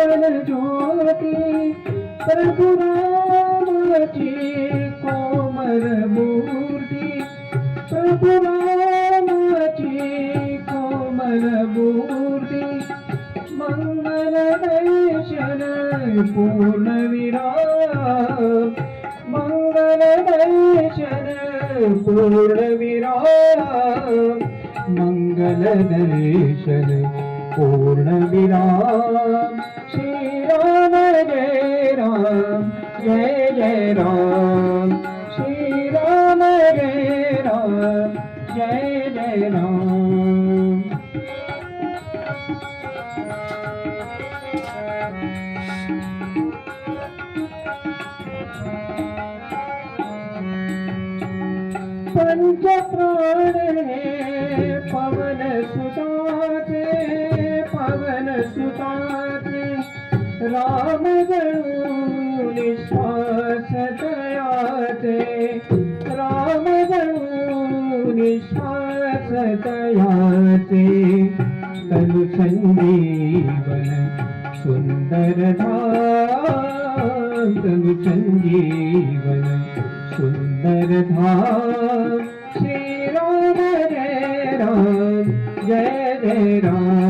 जीवन ज्योति प्रभु राम जी कोमल मूर्ति। प्रभु राम जी कोमल मूर्ति, मंगल दर्शन पूर्ण विराम मंगल दर्शन पूर्ण विराम मंगल दर्शन पूर्ण विराम श्री राम जय राम जय जय राम श्री राम जय राम जय जय राम पंच प्राण है पवन सुताते पवन सुताते, राम गणु निश्वास दयाते। राम गणु निश्वास दयाते। तनु संजीवन सुंदर धाम, तनु संजीवन सुंदर धाम। श्री राम जय राम, जय जय राम।